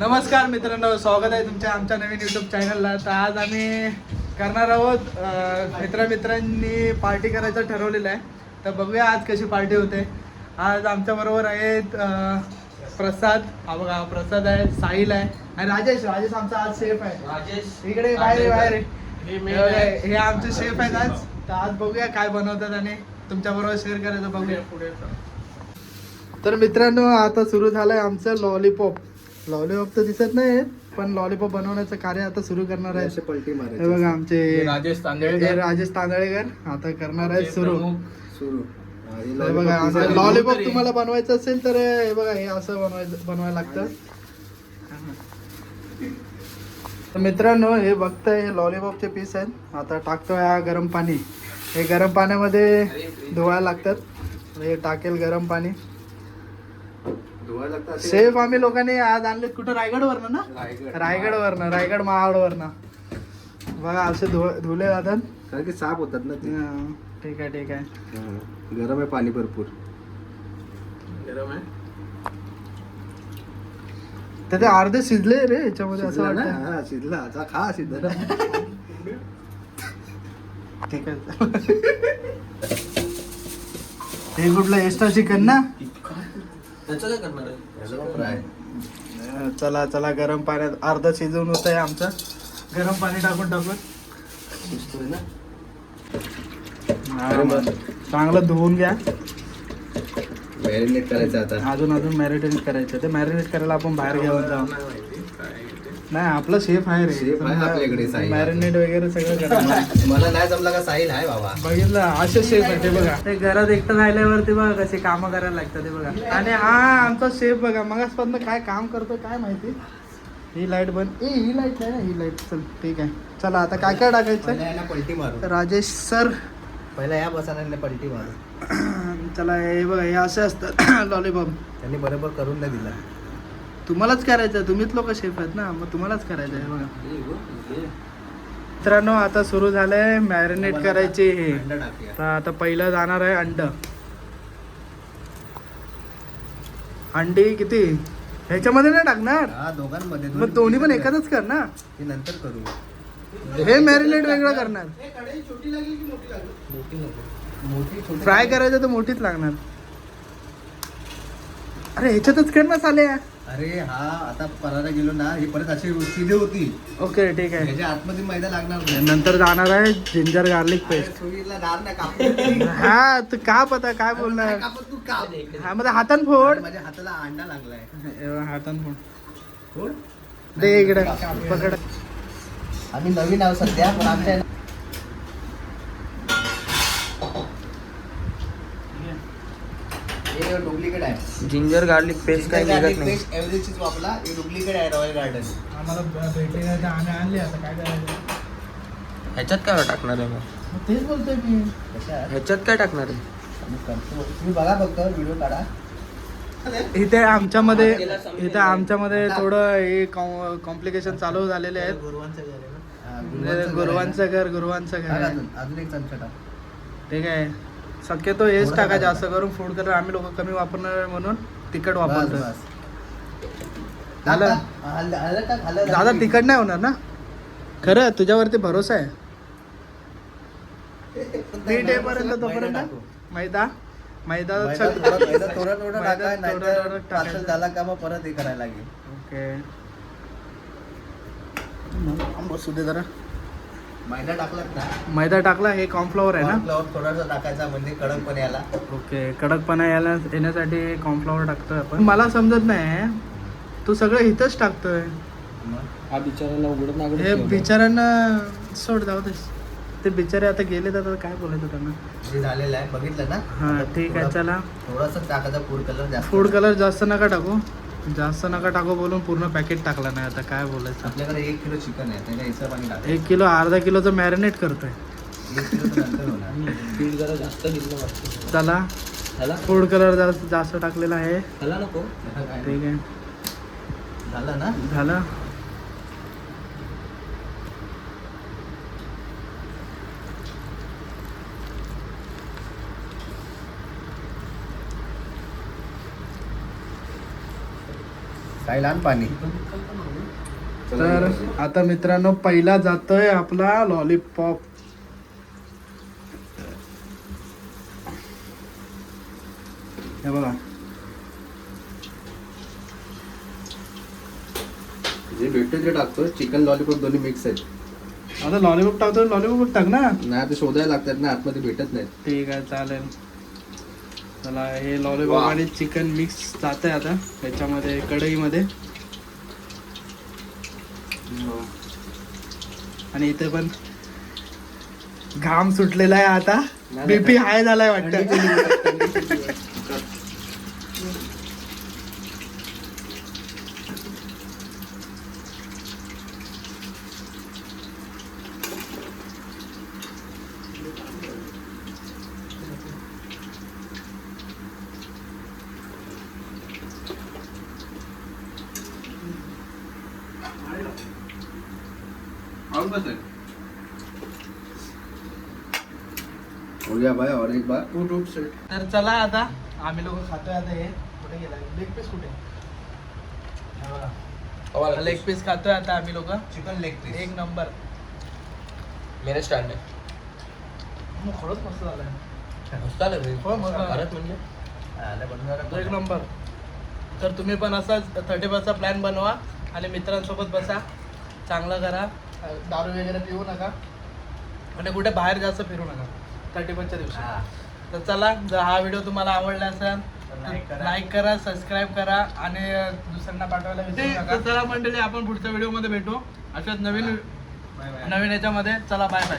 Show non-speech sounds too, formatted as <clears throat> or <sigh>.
नमस्कार मित्रांनो स्वागत आहे तुमच्या आमच्या नवीन युट्यूब चॅनलला तर आज आम्ही करणार आहोत मित्रमित्रांनी पार्टी करायचं ठरवलेलं आहे. तर बघूया आज कशी पार्टी होते. आज आमच्याबरोबर आहेत प्रसाद. हा बघा हा प्रसाद आहे साहिल आहे आणि राजेश. राजेश आमचा आज सेफ आहे. राजेश. इकडे बाहेर बाहेर. हे आमचे शेफ आहेत आज. तर आज बघूया काय बनवतात आणि तुमच्याबरोबर शेअर करायचं बघूया. पुढे तर मित्रांनो आता सुरू झालंय आमचं लॉलीपॉप लॉलीपॉप तर दिसत नाही पण लॉलीपॉप बनवण्याचं कार्य आता सुरू करणार आहे पलटी हे बघा आमचे राजेश हे तांदळे राजेश तांदळेकर आता करणार आहे सुरू. सुरू. हे बघा लॉलीपॉप तुम्हाला बनवायचं असेल तर हे बघा हे असं बनवायचं बनवायला लागतं. तर मित्रांनो हे बघताय हे लॉलीपॉपचे पीस आहेत. आता टाकतोय हा गरम पाणी. हे गरम पाण्यामध्ये धुवायला लागतात. हे टाकेल गरम पाणी. सेफ आम्ही लोकांनी आज आणलेत कुठं? रायगड वरनं ना? रायगड. रायगड वरनं रायगड महाड वरनं बघा असे धु धुले जातात कारण की साफ होतात ना ते. हं, ठीक आहे ठीक आहे. हा. गरम आहे पाणी भरपूर. गरम आहे? तर ते अर्धे शिजले रे याच्यामध्ये असं? वाटतं हा, शिजला. आता खा शिजला ठीक आहे. हे कुठलं एक्स्ट्रा चिकन ना? त्याचं काय करणार आहे? फ्राय अं, चला चला गरम पाण्यात अर्ध शिजवून होत आहे आमचं. गरम पाणी टाकून टाकून. शिजतोय ना? हा, मग. चांगलं धुवून घ्या. मॅरिनेट करायचं आता. अजून अजून मॅरिनेट करायचं ते मॅरिनेट करायला आपण बाहेर घेऊन जाऊ. नाही माहिती काय आहे आपलं शेफ आहे आपल्याकडे, साहिल. मॅरिनेट वगैरे सगळं करणार <laughs> मला नाही जमला का साहिल आहे बाबा. बघितलं असे शेफ आहे ते बघा. ते घरात एकटं राहिल्यावरती बघा कसे कामं करायला लागतात ते बघा. आणि हा आमचा शेफ बघा. मगासपासून काय काम करतो काय माहिती? ही लाइट बंद. ए ही लाइट नाही ना ही लाइट चल ठीक आहे. चला आता काय काय टाकायचं? पलटी मारू. राजेश सर. पहिला या बसाने पलटी मारू. <clears throat> चला हे बघा हे असे असतात. <clears throat> लॉलीपॉप त्यांनी बरोबर करून नाही दिला. तुम्हालाच करायचं तुम्हीच लोक शेफ आहेत ना. मग तुम्हालाच करायचं आहे बघा. मित्रांनो आता सुरू झालंय मॅरिनेट करायचे हे. तर आता पहिलं जाणार आहे अंड. अंडी किती? ह्याच्यामध्ये नाही टाकणार? हा दोघांमध्ये. मग दोन्ही पण एकाच कर ना. ते नंतर करू. हे मॅरिनेट वेगळं करणार. मोठी नको. मोठी छोटी फ्राय करायचं तर मोठीच लागणार. अरे ह्याच्यातच कर ना चाले अरे हा आता परारा गेलो ना ही परत अशी सीधे होती. ओके ठीक आहे. त्याच्या आतमध्ये मैदा लागणार नाही. नंतर जाणार आहे जिंजर गार्लिक पेस्ट कापून हा तू का पता काय बोलणार? कापत तू काप. हा मध्ये हातान फोड. माझ्या हाताला अंडा लागलाय. हातान फोड. फोड. दे इकडे पकड. आम्ही नवीन आहोत सध्या पण आमच्या हे डुप्लिकेट आहे जिंजर गार्लिक पेस्ट काही निघत नाही. पेस्ट एव्हरेजचीच वापरा हे डुप्लिकेट आहे रॉयल गार्डन आम्हाला भेटे आम्ही आणले आता. काय करायचं? ह्याच्यात काय टाकणार आहे मग? मग तेच बोलतोय मी ह्याच्यात काय टाकणार आहे? करतो. तुम्ही बघा फक्त व्हिडिओ काढा. इथे आमच्यामध्ये इथे आमच्यामध्ये थोडं हे कॉम्प्लिकेशन चालू झालेले आहेत. गुरुवांचं घर आहे ना? हा, गुरुवांचं घर आहे. गुरुवांचं घर गुरुवांचं घर टाक आहे. अजून अजून एक चमचा टाक. ठीक आहे शक्यतो हेच थोडं टाका टाका. जास्त करून फूड कलर आम्ही लोक कमी वापरणार म्हणून तिखट वापरतो झालं? दादा. तिखट नाही होणार ना खरं तुझ्यावरती भरोसा आहे <laughs> येईपर्यंत मैदा तोपर्यंत. मैदा थोडा थोडा टाका नाहीतर टाकायचा. झाला का मग परत हे करायला लागेल ओके बसू दे जरा मैदा टाकला ना? मैदा टाकला हे कॉर्नफ्लॉवर आहे ना? कॉर्नफ्लॉवर थोडासा टाकायचा म्हणजे कडकपणे याला. ओके कडकपणा यायला येण्यासाठी कॉर्नफ्लॉवर टाकतोय आपण. मला समजत नाही तू सगळं इथंच टाकतोय. मग? हा बिचाराला उघडत हे बिचाऱ्यांना सोड जाऊ दे. ते बिचारे आता गेले तर काय बोलायचं त्यांना? हे झालेलं आहे बघितलं ना? हा ठीक आहे चला. थोडासा टाकायचा फूड कलर जास्त. फूड कलर जास्त नका टाकू. जास्त नका टाकू बोलून पूर्ण पॅकेट टाकला नाही. आता काय बोलायचं? आपल्याकडे एक किलो चिकन आहे त्याच्या टाकायचं एक किलो अर्धा किलोचं मॅरिनेट करतोय. एक किलो तर नंतर होणार. पीठ जरा जास्त दिसलं वाटतं. चला. फूड कलर जास्त जास्त टाकलेला आहे. नको. ठीक आहे. झालं ना? झालं. काय लहान पाणी. तर आता मित्रांनो पहिला जातोय आपला लॉलीपॉप हे बघा. जे भेटते ते टाकतो चिकन लॉलीपॉप दोन्ही मिक्स आहेत. आता लॉलीपॉप टाकतो लॉलीपॉप टाक ना नाही ते शोधायला लागतात ना आतमध्ये भेटत नाहीत. ठीक आहे चालेल. चला हे लॉलीपॉप. आणि चिकन मिक्स जात आहे आता त्याच्यामध्ये कढईमध्ये. आणि इथे पण घाम सुटलेला आहे आता बीपी. हाय झालाय वाटतं हो गया भाई और एक बार. उठ उठ सेट तर चला आता. आम्ही लोक खातोय आता हे. कुठे गेला लेग पीस कुठे? लेग पीस खातोय आता आम्ही लोक. चिकन लेग एक नंबर मेरे स्टँड आहे मग खरंच मस्त झालाय. मस्त आलं. हो, मस्त आलं. भारत म्हणजे? एक नंबर तर तुम्ही पण असाच थर्टी फर्स्टचा प्लॅन बनवा आणि मित्रांसोबत बसा. चांगलं करा. दारू वगैरे पिऊ नका. आणि कुठे बाहेर जास्त फिरू नका. थर्टी फर्स्टच्या दिवशी. तर चला जर हा व्हिडिओ तुम्हाला आवडला असेल लाईक करा. सबस्क्राईब करा आणि दुसऱ्यांना पाठवायला विसरू नका. चला मंडळी आपण पुढच्या व्हिडिओमध्ये भेटू. अशाच नवीन नवीन याच्यामध्ये. चला बाय बाय